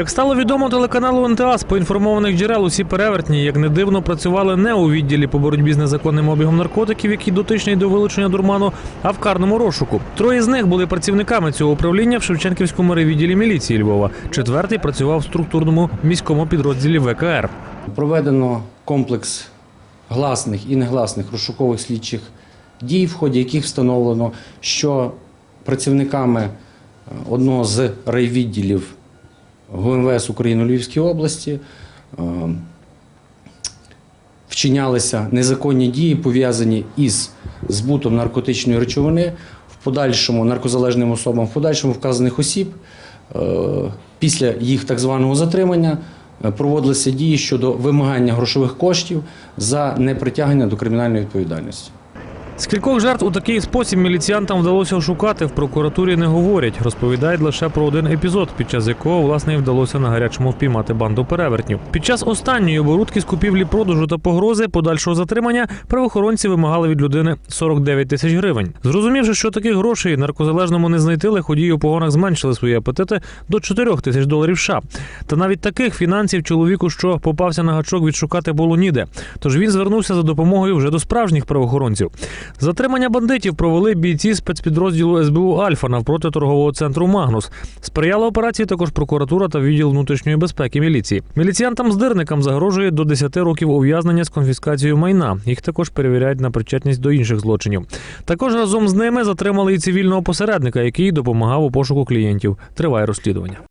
Як стало відомо телеканалу НТА з поінформованих джерел, усі перевертні, як не дивно, працювали не у відділі по боротьбі з незаконним обігом наркотиків, який дотичний до вилучення дурману, а в карному розшуку. Троє з них були працівниками цього управління в Шевченківському райвідділі міліції Львова. Четвертий працював в структурному міському підрозділі ВКР. Проведено комплекс гласних і негласних розшукових слідчих дій, в ході яких встановлено, що працівниками одного з райвідділів ГУМВС України у Львівській області е, вчинялися незаконні дії, пов'язані із збутом наркотичної речовини, в подальшому наркозалежним особам, в подальшому вказаних осіб. Е, Після їх так званого затримання е, проводилися дії щодо вимагання грошових коштів за непритягнення до кримінальної відповідальності. Скількох жертв у такий спосіб міліціянтам вдалося ошукати, в прокуратурі не говорять. Розповідають лише про один епізод, під час якого власне і вдалося на гарячому впіймати банду перевертнів. Під час останньої оборудки з купівлі продажу та погрози подальшого затримання правоохоронці вимагали від людини 49 тисяч гривень. Зрозумівши, що таких грошей наркозалежному не знайти, лиходії у погонах зменшили свої апетити до 4 тисяч доларів США. Та навіть таких фінансів чоловіку, що попався на гачок, відшукати було ніде. Тож він звернувся за допомогою вже до справжніх правоохоронців. Затримання бандитів провели бійці спецпідрозділу СБУ Альфа навпроти торгового центру Магнус. Сприяла операції також прокуратура та відділ внутрішньої безпеки міліції. Міліціянтам-здирникам загрожує до 10 років ув'язнення з конфіскацією майна. Їх також перевіряють на причетність до інших злочинів. Також разом з ними затримали і цивільного посередника, який допомагав у пошуку клієнтів. Триває розслідування.